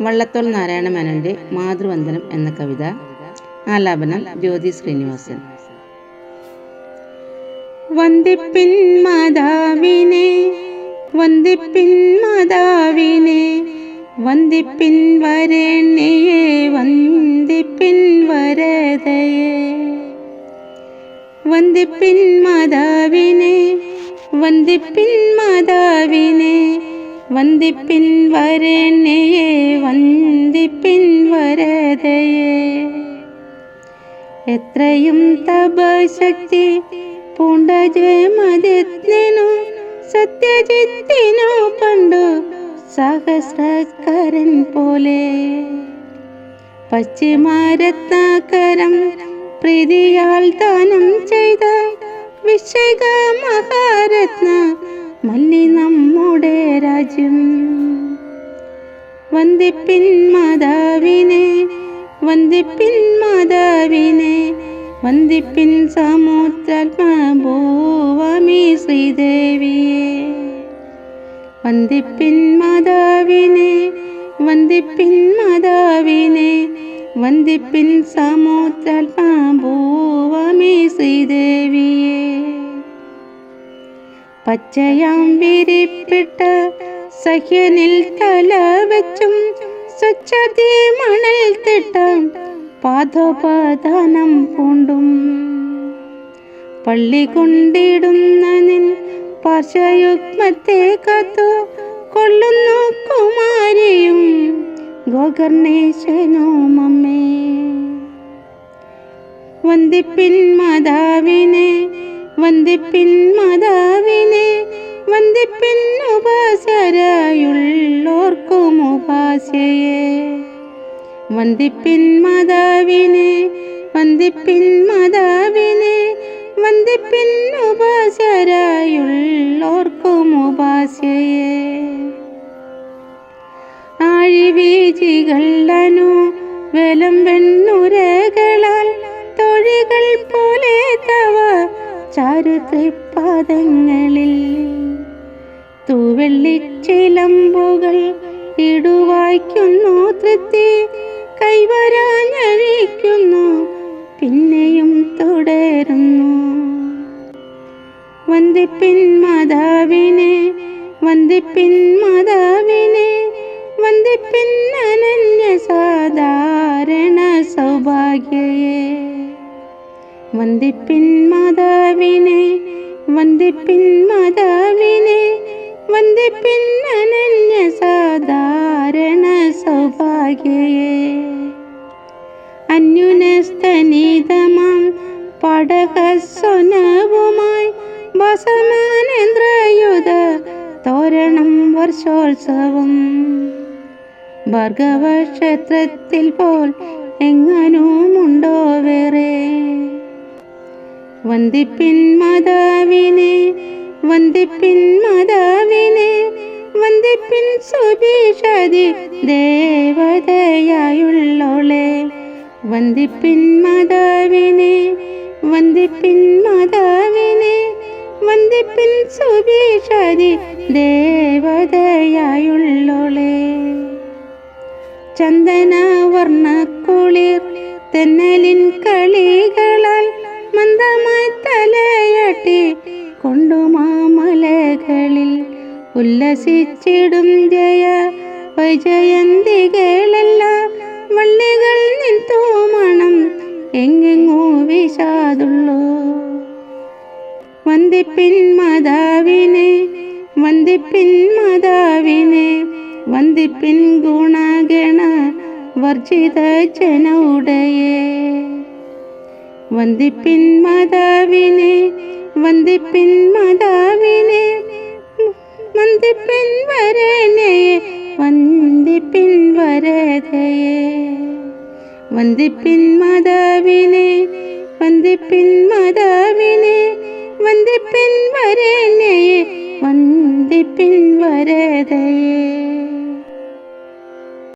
വള്ളത്തോൾ നാരായണ മേനോന്റെ മാതൃവന്ദനം എന്ന കവിത. ആലാപനം ജ്യോതി ശ്രീനിവാസൻ. വന്ദിപ്പിൻ മാതാവിനെ വന്ദിപ്പിൻ മാതാവിനെ വന്ദിപ്പിൻ വരണ്യെ വന്ദിപ്പിൻ വരതയെ. വന്ദിപ്പിൻ മാതാവിനെ വന്ദിപ്പിൻ മാതാവിനെ വന്ദിപ്പിൻ വരണ്യെ വന്ദിപ്പിൻ വരതയെ എത്രയും തപശക്തി പൂണ്ട ജയമതിനു സത്യജിത്തിനു പണ്ടു സഹസ്രകരൻ പോലെ. പശ്ചിമാരത്നാകരം പ്രീതിയാൽ ദാനം ചെയ്ത വിശക മഹാരത്ന മല്ലി നമ്മുടെ രാജ്യം. വന്ദിപ്പിൻ മാതാവിനെ വന്ദിപ്പിൻ മാതാവിനെ വന്ദിപ്പിൻ സമുദ്രാത്മഭൂവമി ശ്രീദേവിയെ. വന്ദിപ്പിൻ മാതാവിനെ വന്ദിപ്പിൻ മാതാവിനെ വന്ദിപ്പിൻ സമുദ്രാത്മഭൂവമി ശ്രീദേവിയെ പച്ചയാം വിരിപ്പിട്ട സഹ്യനിൽ തല വെച്ചും സ്വച്ഛതി മണൽ തിട്ടം പാദോപദാനം പൂണ്ടും. പള്ളി കൊണ്ടിടുന്ന നിൻ പാർശ്വയുഗ്മത്തെ കത്തു കൊള്ളുന്നു കുമാരിയും ഗോകർണേശനും അമ്മേ വന്ദിപ്പിൻ മാതാവിനെ വന്ദിപ്പിൻ മാതാവിനെ വന്ദിപ്പിൻ ഉപാസരായുള്ളോർക്കും ഉപാസയെ വന്ദിപ്പിൻ മാതാവിനെ വന്ദിപ്പിൻ മാതാവിനെ വന്ദിപ്പിൻ ഉപാസരായുള്ളോർക്കും ഉപാസയെ ആഴിവീചികളനു വേലം വെണ്ണുരകളാൽ തൊഴികൾ പോലെ തവ ചാരുതൃപ്പാദങ്ങളിൽ തൂവെള്ളിച്ചിലമ്പുകൾ ഇടുവായ്ക്കുന്നു തൃപ്തി കൈവരാഞ്ഞഴിക്കുന്നു പിന്നെയും തുടരുന്നു. വന്ദിപ്പിൻ മാതാവിനെ വന്ദിപ്പിൻ മാതാവിനെ വന്ദിപ്പിൻ അനന്യ സാധാരണ സൗഭാഗ്യയെ. വന്ദിപ്പിൻ മാതാവിനെ വന്ദിപ്പിൻ മാതാവിനെ വന്ദിപ്പിൻ അനന്യ സാധാരണ സൗഭാഗ്യയെ. അന്യുനസ്തനീതമാം പടകസ്വനവുമായി വസമാനേന്ദ്രയുധ തോരണം വർഷോത്സവം. ഭാർഗവക്ഷേത്രത്തിൽ പോൽ എങ്ങനുമുണ്ടോ വേറെ? വന്ദിപ്പിൻ മാതാവിനെ വന്ദിപ്പിൻ മാതാവിനെ വന്ദിപ്പിൻ സുഭീഷതി ദേവതയായുള്ളോളെ. വന്ദിപ്പിൻ മാതാവിനെ വന്ദിപ്പിൻ മാതാവിനെ വന്ദിപ്പിൻ സുഭീഷതി ദേവതയായുള്ളോളെ. ചന്ദന വർണക്കുളിർ തെന്നലിൻ കളികളാൽ മന്ദമായി കൊണ്ടു മാമലകളിൽ ഉല്ലസിച്ചിടും ജയ വൈജയന്തികളെല്ലാം. വള്ളികൾ നിൻ തോമണം എങ്ങെങ്ങോ വിഷാദുള്ളൂ വന്ദിപ്പിൻ മാതാവിനെ വന്ദിപ്പിൻ മാതാവിനെ വന്ദിപ്പിൻ ഗുണഗണ വർജിത ജനൗടയെ. വന്ദിപ്പിൻ മാതാവിനെ വന്ദിപ്പിൻ മാതാവിനെ വന്ദിപ്പിൻ വരനയെ വന്ദിപ്പിൻ വരതയെ. വന്ദിപ്പിൻ മാതാവിനെ വന്ദിപ്പിൻ മാതാവിനെ വന്ദിപ്പിൻ വരനയെ വന്ദിപ്പിൻ വരതയെ.